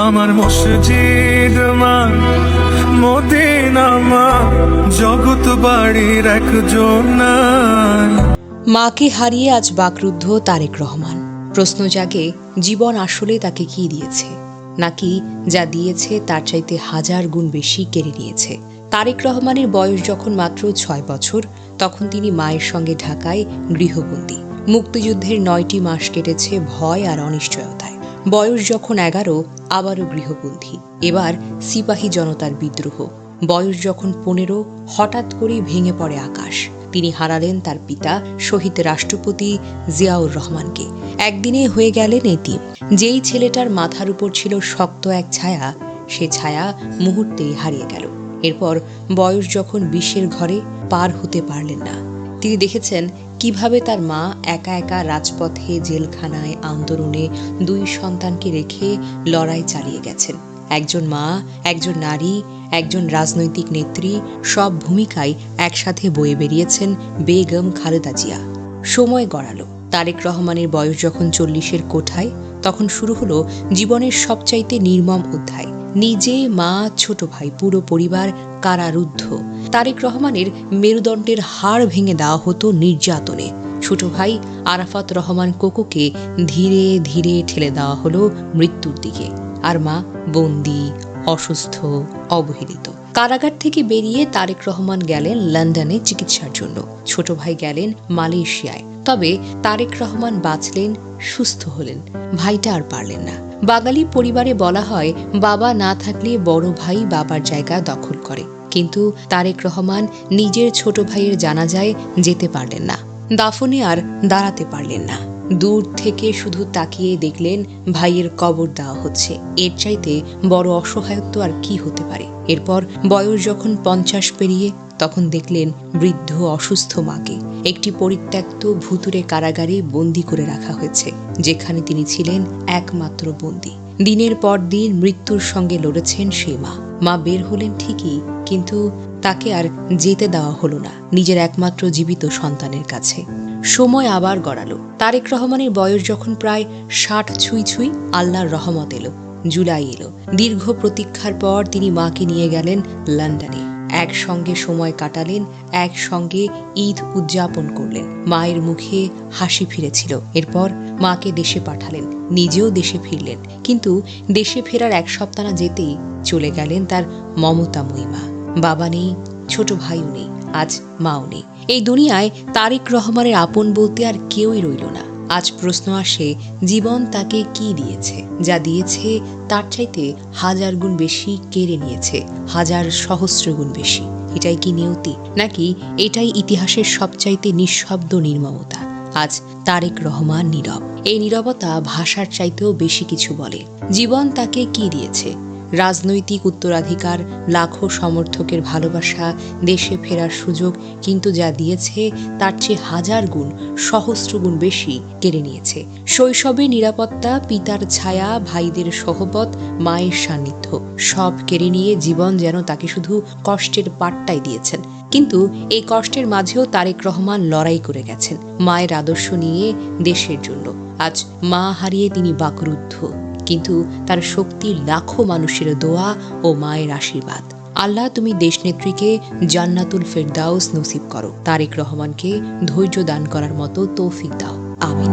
আমার মসজিদ মা, মদিনা মা, জগৎ বাড়ির একজন মাকে হারিয়ে আজ বাকরুদ্ধ তারেক রহমান। প্রশ্ন জাগে, জীবন আসলে তাকে কি দিয়েছে? নাকি যা দিয়েছে তার চাইতে হাজার গুণ বেশি কেড়ে নিয়েছে? তারেক রহমানের বয়স যখন মাত্র ছয় বছর, তখন তিনি মায়ের সঙ্গে ঢাকায় গৃহবন্দী। মুক্তিযুদ্ধের নয়টি মাস কেটেছে ভয় আর অনিশ্চয়তায়। বয়স যখন এগারো, আবারও গৃহবন্দী। এবার সিপাহী জনতার বিদ্রোহ। বয়স যখন পনেরো, হঠাৎ করেই ভেঙে পড়ে আকাশ। তিনি হারালেন তার পিতা, শহীদ রাষ্ট্রপতি জিয়াউর রহমানকে। একদিনে হয়ে গেলেন এতিম যেই ছেলেটার মাথার উপর ছিল শক্ত এক ছায়া, সে ছায়া মুহূর্তেই হারিয়ে গেল। এরপর বয়স যখন বিশের ঘরে, পার হতে পারলেন না। তিনি দেখেছেন কীভাবে তার মা একা একা রাজপথে জেলখানায় আন্দোলনে দুই সন্তানকে রেখে লড়াই চালিয়ে গেছেন। একজন মা, একজন নারী, একজন রাজনৈতিক নেত্রী সব ভূমিকায় একসাথে বয়ে বেরিয়েছেন বেগম খালেদা জিয়া। সময় গড়ালো। তারেক রহমানের বয়স যখন চল্লিশের কোঠায়, তখন শুরু হলো জীবনের সবচাইতে নির্মম অধ্যায়। নিজে, মা, ছোট ভাই, পুরো পরিবার কারারুদ্ধ। তারেক রহমানের মেরুদণ্ডের হাড় ভেঙে দেওয়া হতো নির্যাতনে। ছোট ভাই আরাফাত রহমান কোকোকে ধীরে ধীরে ঠেলে দেওয়া হলো মৃত্যুর দিকে। আর মা বন্দি, অসুস্থ, অবহেলিত। কারাগার থেকে বেরিয়ে তারেক রহমান গেলেন লন্ডনে চিকিৎসার জন্য। ছোট ভাই গেলেন মালয়েশিয়ায়। তবে তারেক রহমান বাঁচলেন, সুস্থ হলেন। ভাইটা আর পারলেন না। বাঙালি পরিবারে বলা হয়, বাবা না থাকলে বড় ভাই বাবার জায়গা দখল করে। কিন্তু তারেক রহমান নিজের ছোট ভাইয়ের জানাজায় যেতে পারলেন না। দাফনে আর দাঁড়াতে পারলেন না। দূর থেকে শুধু তাকিয়ে দেখলেন ভাইয়ের কবর দেওয়া হচ্ছে। এর চাইতে বড় অসহায়ত্ব আর কি হতে পারে? এরপর বয়স যখন পঞ্চাশ পেরিয়ে তখন দেখলেন বৃদ্ধ অসুস্থ মাকে। একটি পরিত্যক্ত ভুতুরে কারাগারে বন্দি করে রাখা হয়েছে, যেখানে তিনি ছিলেন একমাত্র বন্দি। দিনের পর দিন মৃত্যুর সঙ্গে লড়েছেন সে মা। মা বের হলেন ঠিকই, কিন্তু তাকে আর যেতে দেওয়া হলো না, নিজের একমাত্র জীবিত সন্তানের কাছে। সময় আবার গড়ালো। তারেক রহমানের বয়স যখন প্রায় ষাট ছুঁই ছুঁই, আল্লাহর রহমত এলো, জুলাই এলো। দীর্ঘ প্রতীক্ষার পর তিনি মাকে নিয়ে গেলেন লন্ডনে। একসঙ্গে সময় কাটালেন, একসঙ্গে ঈদ উদযাপন করলেন। মায়ের মুখে হাসি ফিরেছিল। এরপর মাকে দেশে পাঠালেন, নিজেও দেশে ফিরলেন। কিন্তু দেশে ফেরার এক সপ্তাহ না যেতেই চলে গেলেন তার মমতাময়ী মা বাবা নেই, ছোট ভাইও নেই, আজ মাও নেই। এই দুনিয়ায় তারেক রহমানের আপন বলতে আর কেউই রইল না। আজ প্রশ্ন আসে, জীবন তাকে কি দিয়েছে? যা দিয়েছে, তার চাইতে হাজার গুণ বেশি কেড়ে নিয়েছে, হাজার সহস্র গুণ বেশি। এটাই কি নিয়তি? নাকি এটাই ইতিহাসের সবচাইতে নিঃশব্দ নির্মমতা? আজ তারেক রহমান নীরব। এই নীরবতা ভাষার চাইতেও বেশি কিছু বলে। জীবন তাকে কি দিয়েছে? রাজনৈতিক উত্তরাধিকার, লাখো সমর্থকের ভালোবাসা, দেশে ফেরার সুযোগ, কিন্তু যা দিয়েছে, তার চেয়ে হাজার গুণ, সহস্র গুণ বেশি কেড়ে নিয়েছে। শৈশবে নিরাপত্তা, পিতার ছায়া, ভাইদের সহবত, মায়ের সান্নিধ্য, সব কেড়ে নিয়ে জীবন যেন তাকে শুধু কষ্টের পাট্টাই দিয়েছেন। কিন্তু এই কষ্টের মাঝেও তারেক রহমান লড়াই করে গেছেন, মায়ের আদর্শ নিয়ে দেশের জন্য। আজ মা হারিয়ে তিনি বাকরুদ্ধ। কিন্তু তার শক্তি লাখো মানুষের দোয়া ও মায়ের আশীর্বাদ। আল্লাহ তুমি দেশনেত্রীকে জান্নাতুল ফেরদাউস নসিব করো। তারেক রহমানকে ধৈর্য দান করার মতো তৌফিক দাও। আমিন।